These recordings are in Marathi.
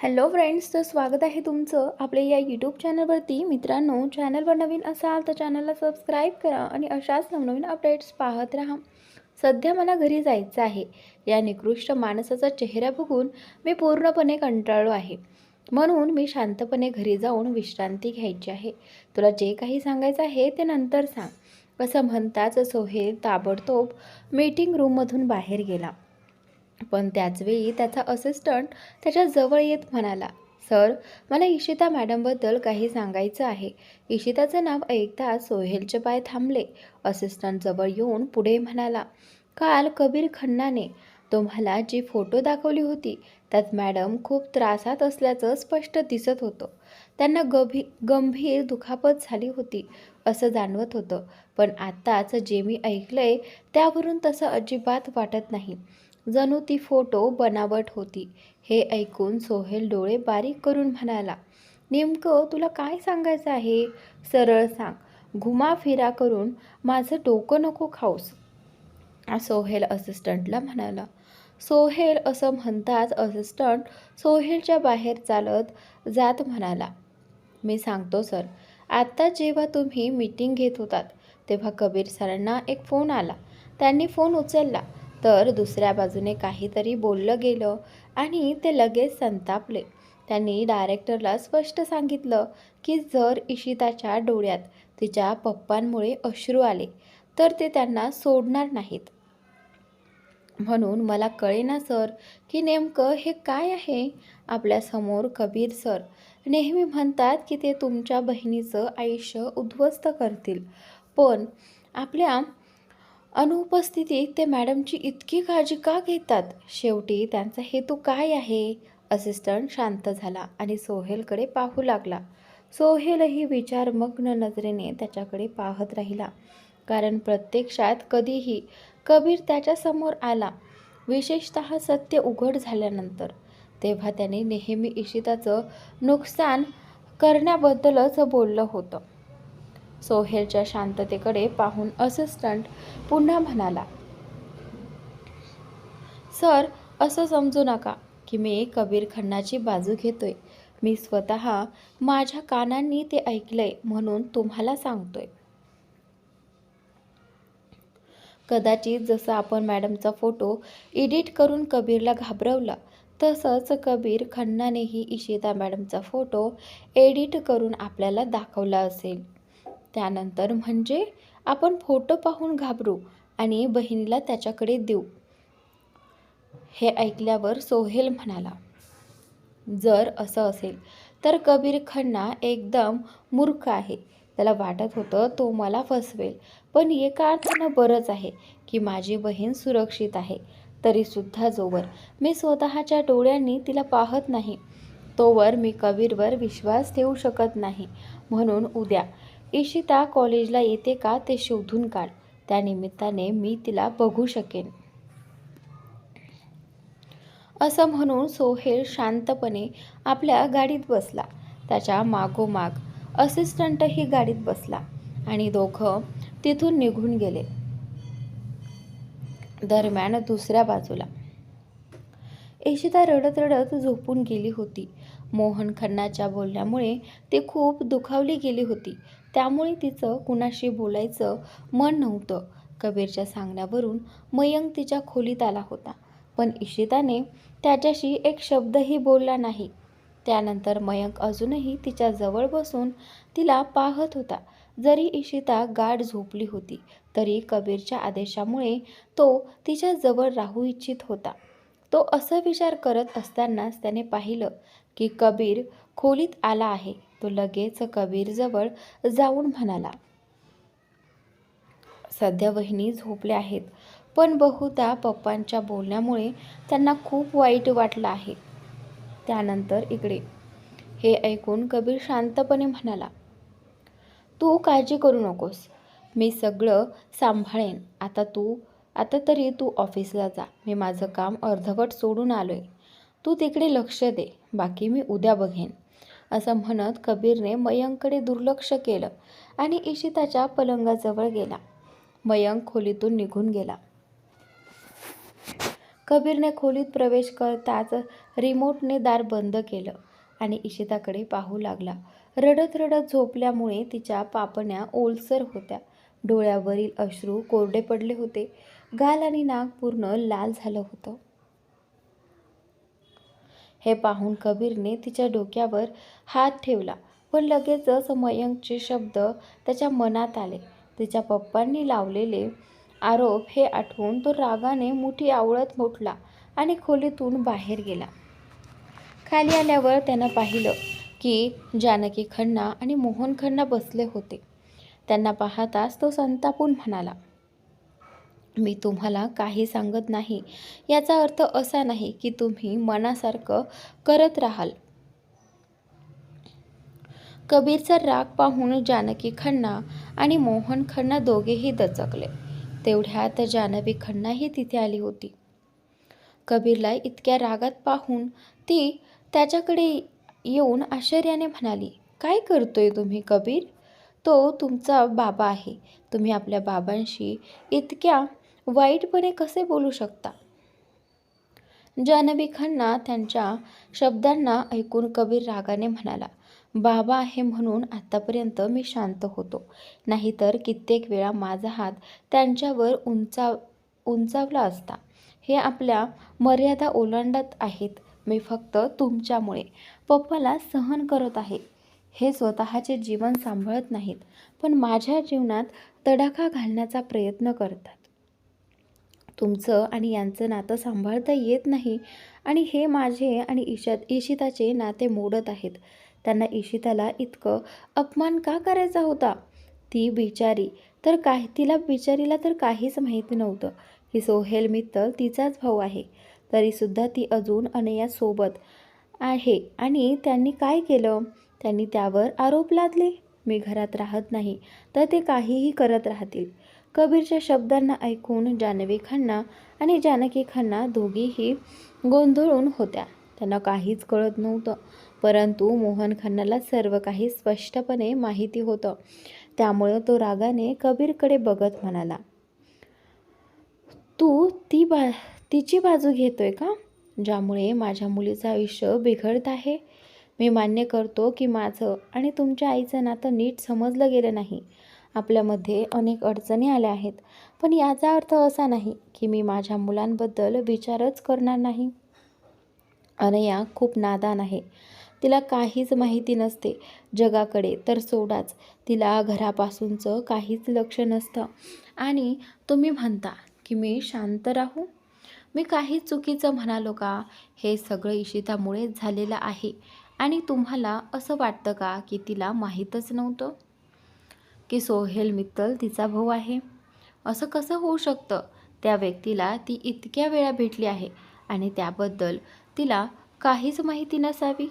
हॅलो फ्रेंड्स तर स्वागत आहे तुमचं आपल्या या यूट्यूब चॅनलवरती मित्रांनो चॅनलवर नवीन असाल तर चॅनलला सबस्क्राईब करा आणि अशाच नवनवीन अपडेट्स पाहत राहा. सध्या मला घरी जायचं आहे. या निकृष्ट माणसाचा चेहरा बघून मी पूर्णपणे कंटाळलो आहे. म्हणून मी शांतपणे घरी जाऊन विश्रांती घ्यायची आहे. तुला जे काही सांगायचं आहे ते नंतर सांग. असं म्हणताच सोहेल ताबडतोब मीटिंग रूममधून बाहेर गेला. पण त्याचवेळी त्याचा असिस्टंट त्याच्याजवळ येत म्हणाला सर मला इशिता मॅडमबद्दल काही सांगायचं आहे. इशिताचं नाव ऐकताच सोहेलचे पाय थांबले. असिस्टंट जवळ येऊन पुढे म्हणाला काल कबीर खन्नाने तुम्हाला जी फोटो दाखवली होती त्यात मॅडम खूप त्रासात असल्याचं स्पष्ट दिसत होतं. त्यांना गभी गंभीर दुखापत झाली होती असं जाणवत होतं. पण आत्ताच जे मी ऐकलंय त्यावरून तसं अजिबात वाटत नाही. जणू ती फोटो बनावट होती. हे ऐकून सोहेल डोळे बारीक करून म्हणाला नेमकं तुला काय सांगायचं आहे? सरळ सांग. घुमाफिरा करून माझं डोकं नको खाऊस. सोहेल असिस्टंटला म्हणाला. सोहेल असं म्हणताच असिस्टंट सोहेलच्या बाहेर चालत जात म्हणाला. मी सांगतो सर. आत्ता जेव्हा तुम्ही मीटिंग घेत होतात तेव्हा कबीर सरांना एक फोन आला. त्यांनी फोन उचलला. तर दुसऱ्या बाजूने काहीतरी बोललं गेलं आणि ते लगेच संतापले. त्यांनी डायरेक्टरला स्पष्ट सांगितलं की जर इशिताच्या डोळ्यात तिच्या पप्पांमुळे अश्रू आले तर ते त्यांना सोडणार नाहीत. म्हणून मला कळेना सर की नेमकं हे काय आहे? आपल्यासमोर कबीर सर नेहमी म्हणतात की ते तुमच्या बहिणीचं आयुष्य उद्ध्वस्त करतील. पण आपल्या अनुपस्थितीत ते मॅडमची इतकी काळजी का घेतात? शेवटी त्यांचा हेतू काय आहे? असिस्टंट शांत झाला आणि सोहेलकडे पाहू लागला. सोहेलही विचारमग्न नजरेने त्याच्याकडे पाहत राहिला. कारण प्रत्यक्षात कधीही कबीर त्याच्यासमोर आला. विशेषत सत्य उघड झाल्यानंतर. तेव्हा त्याने नेहमी इशिताचं नुकसान करण्याबद्दलच बोललं होतं. सोहेलच्या शांततेकडे पाहून असिस्टंट पुन्हा म्हणाला सर असं समजू नका की मी कबीर खन्नाची बाजू घेतोय. मी स्वतः माझ्या कानांनी ते ऐकलंय म्हणून तुम्हाला सांगतोय. कदाचित जसं आपण मॅडमचा फोटो एडिट करून कबीरला घाबरवला तसंच कबीर खन्नानेही इशिता मॅडमचा फोटो एडिट करून आपल्याला दाखवला असेल. त्यानंतर म्हणजे आपण फोटो पाहून घाबरू आणि बहिणीला त्याच्याकडे देऊ. हे ऐकल्यावर सोहेल म्हणाला जर असं असेल तर कबीर खन्ना एकदम मूर्ख आहे. त्याला वाटत होतं तो मला फसवेल पण एका अर्थानं बरंच आहे की माझी बहीण सुरक्षित आहे? तरीसुद्धा जोवर. मी स्वतःच्या डोळ्यांनी तिला पाहत नाही. तोवर मी कबीरवर विश्वास ठेवू शकत नाही. म्हणून उद्या इशिता कॉलेजला येते का ते शोधून काढ. त्या निमित्ताने मी तिला बघू शकेन. असं म्हणून सोहेल शांतपणे आपल्या गाडीत बसला. त्याच्या मागोमाग असिस्टंटही गाडीत बसला आणि दोघं तिथून निघून गेले. दरम्यान दुसऱ्या बाजूला. इशिता रडत रडत झोपून गेली होती. मोहन खन्नाच्या बोलण्यामुळे ती खूप दुखावली गेली होती. त्यामुळे तिचं कुणाशी बोलायचं मन नव्हतं. कबीरच्या सांगण्यावरून मयंक तिच्या खोलीत आला होता. पण इशिताने त्याच्याशी एक शब्दही बोलला नाही. त्यानंतर मयंक अजूनही तिच्या जवळ बसून तिला पाहत होता. जरी इशिता गाढ झोपली होती तरी कबीरच्या आदेशामुळे तो तिच्या जवळ राहू इच्छित होता. तो असं विचार करत असतानाच त्याने पाहिलं की कबीर खोलीत आला आहे. तो लगेच कबीरजवळ जाऊन म्हणाला सध्या वहिनी झोपल्या आहेत पण बहुधा पप्पांच्या बोलण्यामुळे त्यांना खूप वाईट वाटलं आहे. त्यानंतर इकडे. हे ऐकून कबीर शांतपणे म्हणाला तू काळजी करू नकोस. मी सगळं सांभाळेन. आता तू आता तरी तू ऑफिसला जा. मी माझं काम अर्धवट सोडून आलो आहे तू तिकडे लक्ष दे. बाकी मी उद्या बघेन. असं म्हणत कबीरने मयंककडे दुर्लक्ष केलं आणि इशिताच्या पलंगाजवळ गेला. मयंक खोलीतून निघून गेला. कबीरने खोलीत प्रवेश करताच रिमोटने दार बंद केलं आणि इशिताकडे पाहू लागला. रडत रडत झोपल्यामुळे तिच्या पापण्या ओलसर होत्या. डोळ्यावरील अश्रू कोरडे पडले होते. गाल आणि नाक पूर्ण लाल झालं होतं. हे पाहून कबीरने तिच्या डोक्यावर हात ठेवला. पण लगेचच मयंकचे शब्द त्याच्या मनात आले. तिच्या पप्पांनी लावलेले आरोप हे आठवून तो रागाने मुठी आवळत मोठला आणि खोलीतून बाहेर गेला. खाली आल्यावर त्यानं पाहिलं की जानकी खन्ना आणि मोहन खन्ना बसले होते. त्यांना पाहताच तो संतापून म्हणाला मी तुम्हाला काही सांगत नाही. याचा अर्थ असा नाही की तुम्ही मनासारखं करत राहाल. कबीरचा राग पाहून जानकी खन्ना आणि मोहन खन्ना दोघेही दचकले. तेवढ्यात जानवी खन्नाही तिथे आली होती. कबीरला इतक्या रागात पाहून ती त्याच्याकडे येऊन आश्चर्याने म्हणाली काय करतोय तुम्ही कबीर? तो तुमचा बाबा आहे. तुम्ही आपल्या बाबांशी इतक्या वाईटपणे कसे बोलू शकता? जानवी खन्ना त्यांच्या शब्दांना ऐकून कबीर रागाने म्हणाला बाबा आहे म्हणून आत्तापर्यंत मी शांत होतो. नाहीतर कित्येक वेळा माझा हात त्यांच्यावर उंचा उंचावला असता. हे आपल्या मर्यादा ओलांडत आहेत. मी फक्त तुमच्यामुळे. पप्पाला सहन करत आहे. हे स्वतःचे जीवन सांभाळत नाहीत पण माझ्या जीवनात तडाखा घालण्याचा प्रयत्न करतात. तुमचं आणि यांचं नातं सांभाळता येत नाही. आणि हे माझे आणि ईशात ईशिताचे नाते मोडत आहेत. त्यांना ईशिताला इतकं अपमान का करायचा होता? ती बिचारी. तर काय तिला बिचारीला तर काहीच माहिती नव्हतं. की सोहेल मित्तल तिचाच भाऊ आहे. तरीसुद्धा ती अजून अनयासोबत आहे. आणि त्यांनी काय केलं? त्यांनी त्यावर आरोप लादले. मी घरात राहत नाही. तर ते काहीही करत राहतील. कबीरच्या शब्दांना ऐकून जानवी खन्ना आणि जानकी खन्ना दोघीही गोंधळून होत्या. त्यांना काहीच कळत नव्हतं परंतु मोहन खन्नाला सर्व काही स्पष्टपणे माहिती होतं. त्यामुळं तो रागाने कबीरकडे बघत म्हणाला तू ती बा तिची बाजू घेतोय का? ज्यामुळे माझ्या मुलीचं आयुष्य बिघडत आहे. मी मान्य करतो की माझं आणि तुमच्या आईचं नातं नीट समजलं गेलं नाही. आपल्यामध्ये अनेक अडचणी आल्या आहेत. पण याचा अर्थ असा नाही की मी माझ्या मुलांबद्दल विचारच करणार नाही. अनया खूप नादान आहे. तिला काहीच माहिती नसते. जगाकडे तर सोडाच. तिला घरापासूनचं काहीच लक्ष नसतं. आणि तुम्ही म्हणता की मी शांत राहू? मी काही चुकीचं म्हणालो का? हे सगळं इशितामुळेच झालेलं आहे. आणि तुम्हाला असं वाटतं का की तिला माहीतच नव्हतं? की सोहेल मित्तल तिचा भाऊ आहे. असं कसं होऊ शकतं? त्या व्यक्तीला ती इतक्या वेळा भेटली आहे आणि त्याबद्दल तिला काहीच माहिती नसावी.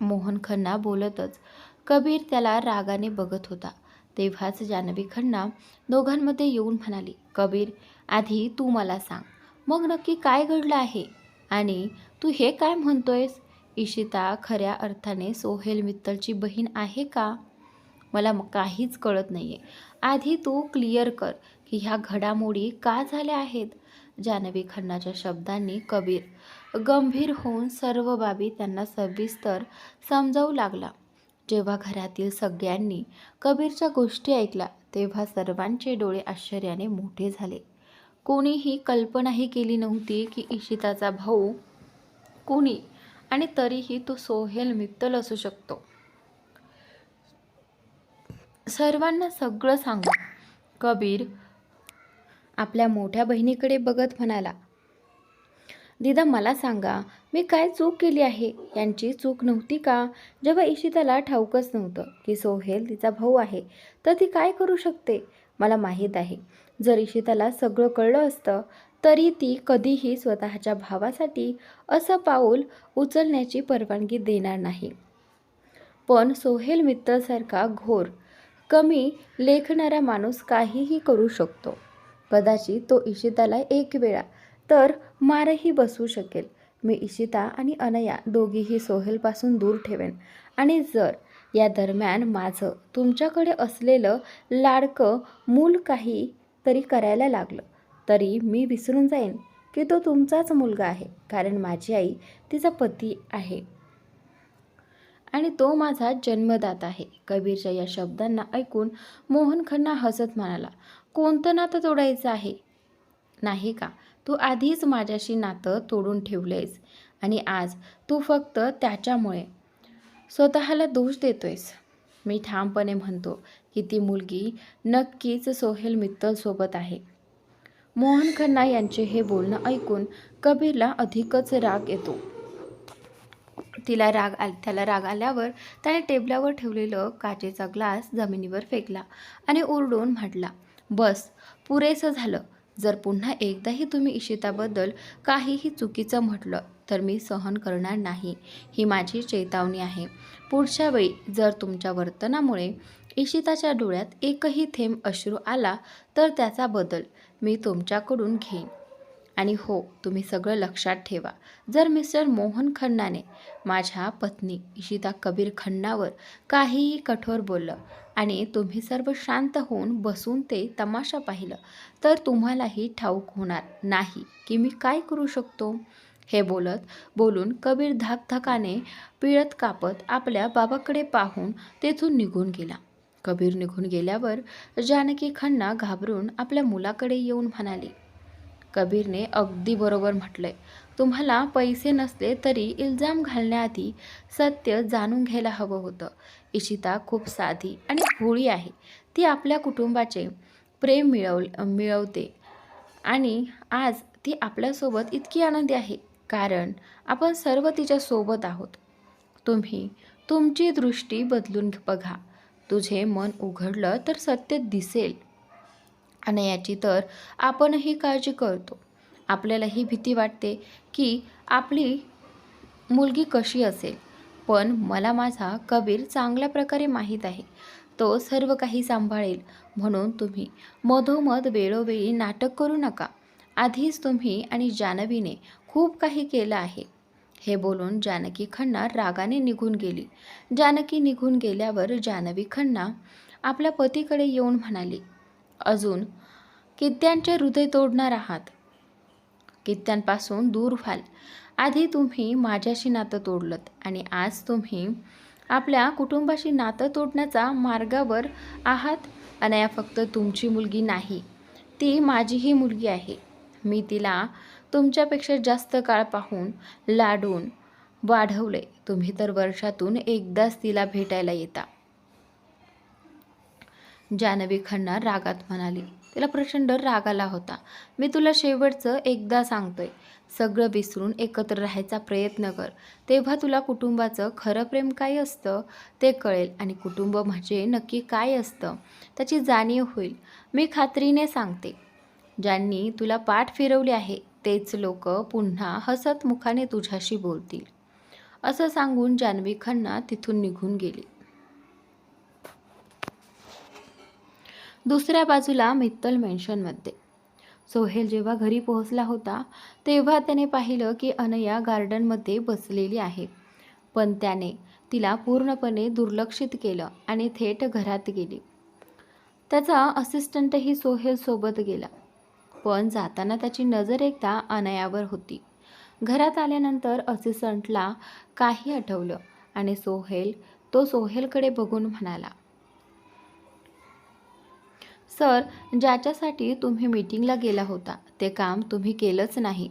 मोहन खन्ना बोलतच कबीर त्याला रागाने बघत होता. तेव्हाच जानवी खन्ना दोघांमध्ये येऊन म्हणाली कबीर आधी तू मला सांग मग नक्की काय घडलं आहे? आणि तू हे काय म्हणतोयस? इशिता खऱ्या अर्थाने सोहेल मित्तलची बहीण आहे का? मला काहीच कळत नाही आहे आधी तू क्लिअर कर की ह्या घडामोडी का झाल्या आहेत? जानवी खन्नाच्या शब्दांनी कबीर गंभीर होऊन सर्व बाबी त्यांना सविस्तर समजावू लागला. जेव्हा घरातील सगळ्यांनी कबीरच्या गोष्टी ऐकल्या तेव्हा सर्वांचे डोळे आश्चर्याने मोठे झाले. कोणीही कल्पनाही केली नव्हती की इशिताचा भाऊ कोणी आणि तरीही तो सोहेल मित्तल असू शकतो. सर्वांना सगळं सांगू. कबीर आपल्या मोठ्या बहिणीकडे बघत म्हणाला दिदा मला सांगा मी काय चूक केली आहे? यांची चूक नव्हती का? जेव्हा इशिताला ठाऊकच नव्हतं की सोहेल तिचा भाऊ आहे तर ती काय करू शकते? मला माहीत आहे जर इशिताला सगळं कळलं असतं तरी ती कधीही स्वतःच्या भावासाठी असं पाऊल उचलण्याची परवानगी देणार नाही. पण सोहेल मित्तलसारखा घोर कमी लेखणारा माणूस काहीही करू शकतो. कदाचित तो इशिताला एक वेळा तर मारही बसवू शकेल. मी इशिता आणि अनया दोघीही सोहेलपासून दूर ठेवेन. आणि जर या दरम्यान माझं तुमच्याकडे असलेलं लाडकं मूल काही तरी करायला लागलं तरी मी विसरून जाईन की तो तुमचाच मुलगा आहे. कारण माझी आई तिचा पती आहे. आणि तो माझा जन्मदाता आहे. कबीरच्या या शब्दांना ऐकून मोहन खन्ना हसत म्हणाला कोणतं नातं तोडायचं आहे? नाही का? तू आधीच माझ्याशी नातं तोडून ठेवलंयस आणि आज तू फक्त त्याच्यामुळे स्वतःला दोष देतोयस. मी ठामपणे म्हणतो की ती मुलगी नक्कीच सोहेल मित्तलसोबत आहे. मोहन खन्ना यांचे हे बोलणं ऐकून कबीरला अधिकच राग येतो. तिला राग आल त्याला राग आल्यावर त्याने टेबलावर ठेवलेलं काचेचा ग्लास जमिनीवर फेकला आणि ओरडून म्हटला बस पुरेसं झालं. जर पुन्हा एकदाही तुम्ही इशिताबद्दल काहीही चुकीचं म्हटलं तर मी सहन करणार नाही. ही माझी चेतावणी आहे. पुढच्या वेळी जर तुमच्या वर्तनामुळे इशिताच्या डोळ्यात एकही थेंब अश्रू आला तर त्याचा बदल मी तुमच्याकडून घेईन. आणि हो तुम्ही सगळं लक्षात ठेवा. जर मिस्टर मोहन खन्नाने माझ्या पत्नी इशिता कबीर खन्नावर काहीही कठोर बोललं आणि तुम्ही सर्व शांत होऊन बसून ते तमाशा पाहिलं तर तुम्हालाही ठाऊक होणार नाही की मी काय करू शकतो. हे बोलत बोलून कबीर धाकधकाने पिळत कापत आपल्या बाबाकडे पाहून तेथून निघून गेला. कबीर निघून गेल्यावर जानकी खन्ना घाबरून आपल्या मुलाकडे येऊन म्हणाली कबीरने अगदी बरोबर म्हटलंय. तुम्हाला पैसे नसले तरी इल्जाम घालण्याआधी सत्य जाणून घ्यायला हवं होतं. इशिता खूप साधी आणि भोळी आहे. ती आपल्या कुटुंबाचे प्रेम मिळव मिळवते. आणि आज ती आपल्यासोबत इतकी आनंदी आहे कारण आपण सर्व तिच्यासोबत आहोत. तुम्ही तुमची दृष्टी बदलून बघा. तुझे मन उघडलं तर सत्य दिसेल. आणि याची तर आपणही काळजी करतो. आपल्याला ही भीती वाटते की आपली मुलगी कशी असेल. पण मला माझा कबीर चांगल्या प्रकारे माहीत आहे. तो सर्व काही सांभाळेल. म्हणून तुम्ही मधोमध वेळोवेळी नाटक करू नका. आधीच तुम्ही आणि जानवीने खूप काही केलं आहे. हे बोलून जानकी खन्ना रागाने निघून गेली. जानकी निघून गेल्यावर जानवी खन्ना आपल्या पतीकडे येऊन म्हणाली अजून कित्यांचे हृदय तोडणार आहात? कित्यांपासून दूर व्हाल? आधी तुम्ही माझ्याशी नातं तोडलं आणि आज तुम्ही आपल्या कुटुंबाशी नातं तोडण्याचा मार्गावर आहात? अनया फक्त तुमची मुलगी नाही ती माझीही मुलगी आहे. मी तिला तुमच्यापेक्षा जास्त काळ पाहून लाडून वाढवले. तुम्ही तर वर्षातून एकदाच तिला भेटायला येता. जानवी खन्ना रागात म्हणाली तिला प्रचंड राग आला होता. मी तुला शेवटचं एकदा सांगतोय. सगळं विसरून एकत्र राहायचा प्रयत्न कर. तेव्हा तुला कुटुंबाचं खरं प्रेम काय असतं ते कळेल आणि कुटुंब म्हणजे नक्की काय असतं त्याची जाणीव होईल. मी खात्रीने सांगते. ज्यांनी तुला पाठ फिरवली आहे तेच लोक पुन्हा हसत मुखाने तुझ्याशी बोलतील. असं सांगून जान्हवी खन्ना तिथून निघून गेली. दुसऱ्या बाजूला मित्तल मेन्शनमध्ये सोहेल जेव्हा घरी पोहोचला होता तेव्हा त्याने पाहिलं की अनया गार्डनमध्ये बसलेली आहे. पण त्याने तिला पूर्णपणे दुर्लक्षित केलं आणि थेट घरात गेली. त्याचा असिस्टंटही सोहेलसोबत गेला. पण जाताना त्याची नजर एकदा अनयावर होती. घरात आल्यानंतर असिस्टंटला काही आठवलं आणि सोहेल तो सोहेलकडे बघून म्हणाला सर ज्याच्यासाठी तुम्ही मीटिंगला गेला होता ते काम तुम्ही केलंच नाही.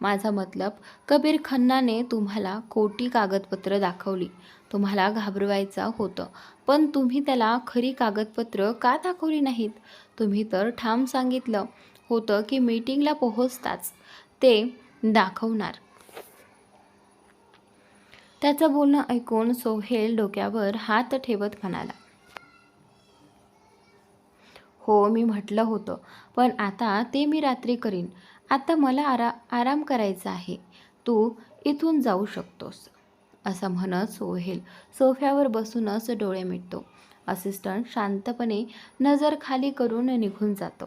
माझा मतलब कबीर खन्नाने तुम्हाला खोटी कागदपत्र दाखवली. तुम्हाला घाबरवायचं होतं पण तुम्ही त्याला खरी कागदपत्र का दाखवली नाहीत? तुम्ही तर ठाम सांगितलं होतं की मीटिंगला पोहोचताच ते दाखवणार. त्याचं बोलणं ऐकून सोहेल डोक्यावर हात ठेवत म्हणाला. हो मी म्हटलं होतं. पण आता ते मी रात्री करीन. आता मला आरा आराम करायचा आहे. तू इथून जाऊ शकतोस असं म्हणत सोहेल सोफ्यावर बसूनच डोळे मिटतो. असिस्टंट शांतपणे नजर खाली करून निघून जातो.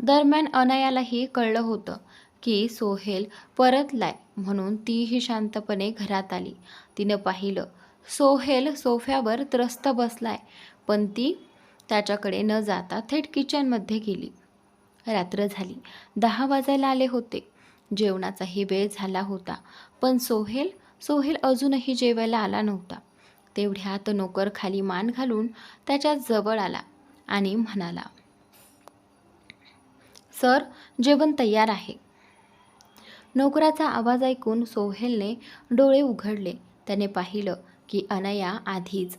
दरम्यान अनयालाही कळलं होतं की सोहेल परतलाय म्हणून तीही शांतपणे घरात आली. तिनं पाहिलं सोहेल सोफ्यावर त्रस्त बसलाय पण ती त्याच्याकडे न जाता थेट किचनमध्ये गेली. रात्र झाली. दहा वाजायला आले होते. जेवणाचाही वेळ झाला होता. पण सोहेल सोहेल अजूनही जेवायला आला नव्हता. तेवढ्यात नोकर खाली मान घालून त्याच्याजवळ आला आणि म्हणाला सर जेवण तयार आहे. नोकराचा आवाज ऐकून सोहेलने डोळे उघडले. त्याने पाहिलं की अनया आधीच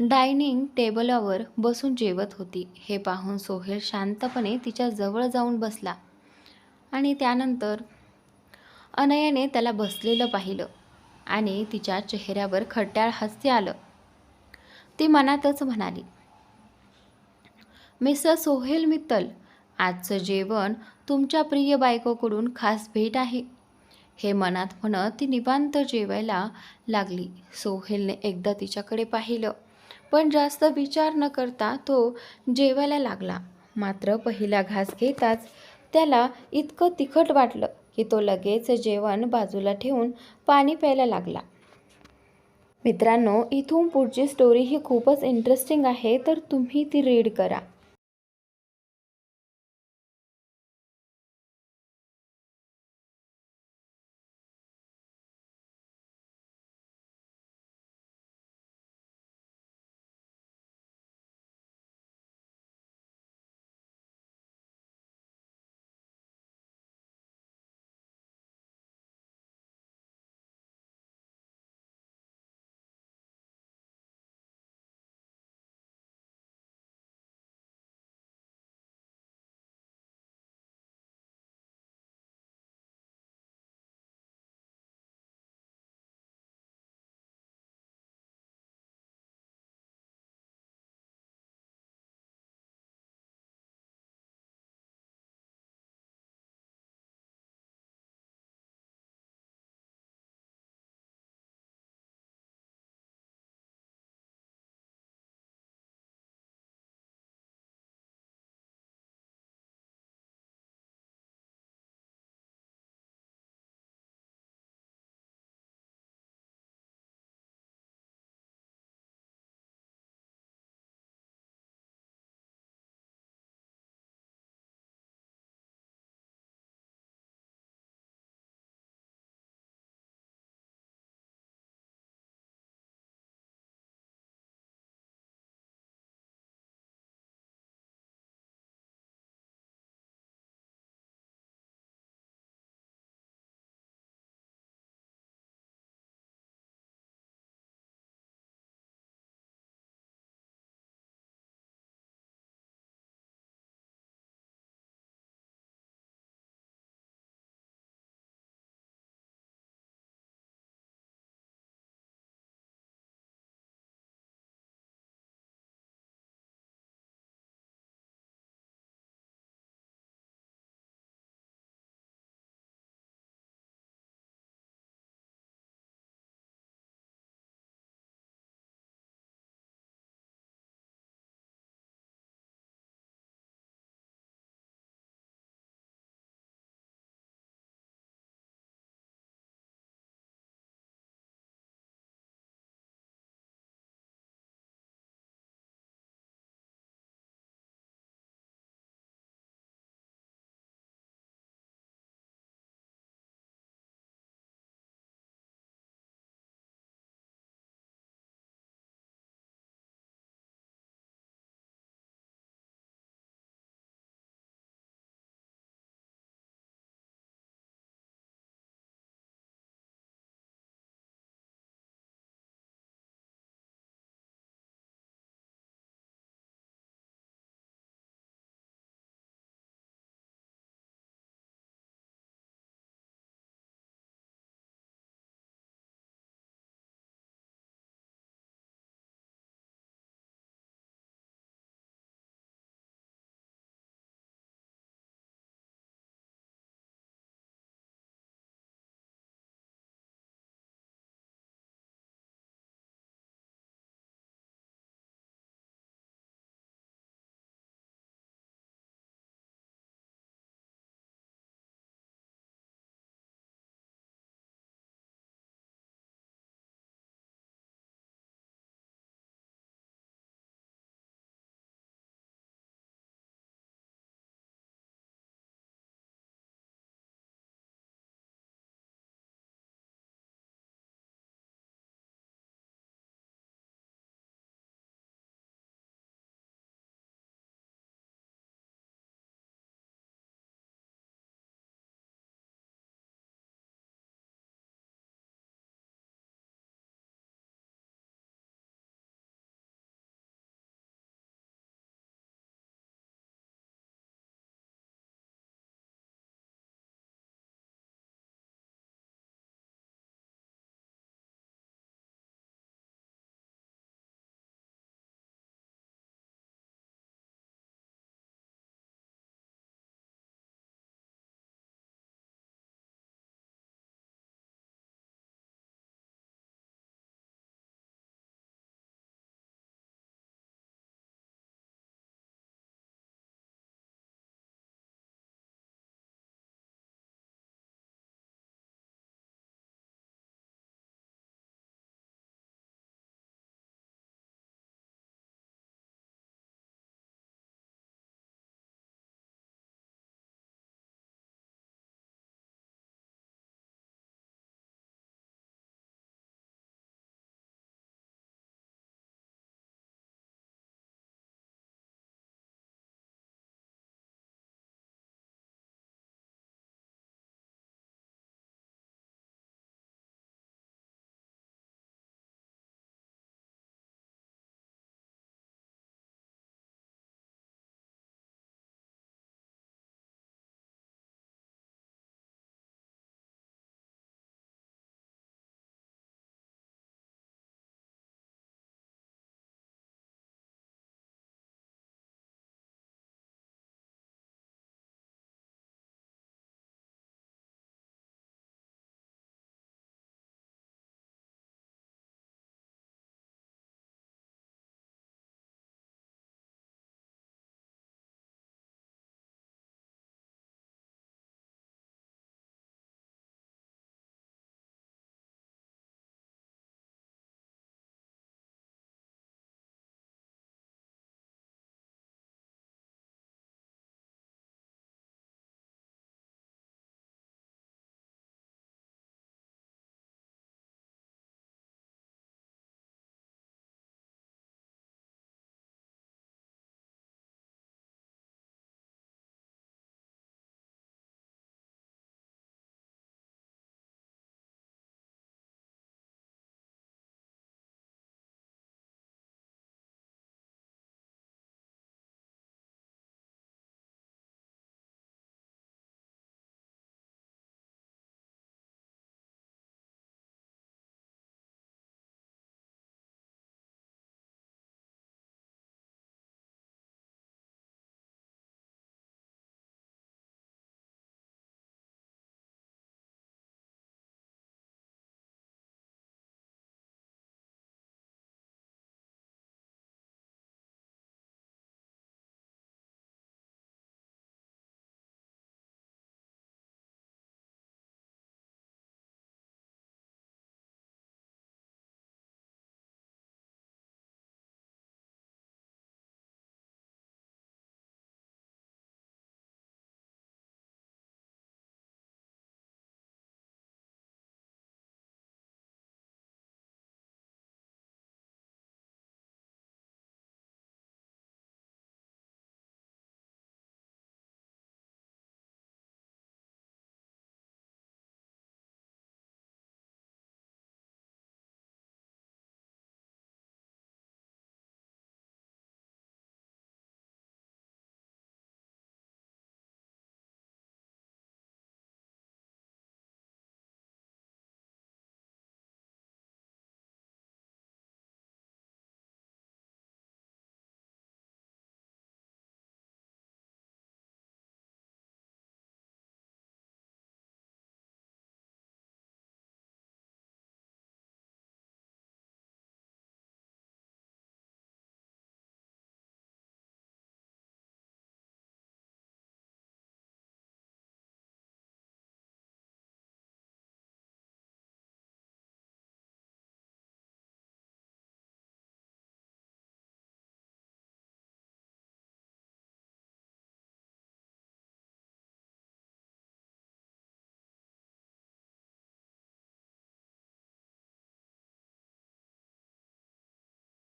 डायनिंग टेबलावर बसून जेवत होती. हे पाहून सोहेल शांतपणे तिच्या जवळ जाऊन बसला आणि त्यानंतर अनयाने त्याला बसलेलं पाहिलं आणि तिच्या चेहऱ्यावर खट्याळ हास्य आलं. ती मनातच म्हणाली मिस्टर सोहेल मित्तल आजचं जेवण तुमच्या प्रिय बायकोकडून खास भेट आहे. हे मनात म्हणत ती निवांत जेवायला लागली. सोहेलने एकदा तिच्याकडे पाहिलं. पण जास्त विचार न करता तो जेवायला लागला. मात्र पहिला घास घेताच त्याला इतकं तिखट वाटलं की तो लगेच जेवण बाजूला ठेवून पाणी प्यायला लागला. मित्रांनो इथून पुढची स्टोरी ही खूपच इंटरेस्टिंग आहे तर तुम्ही ती रीड करा.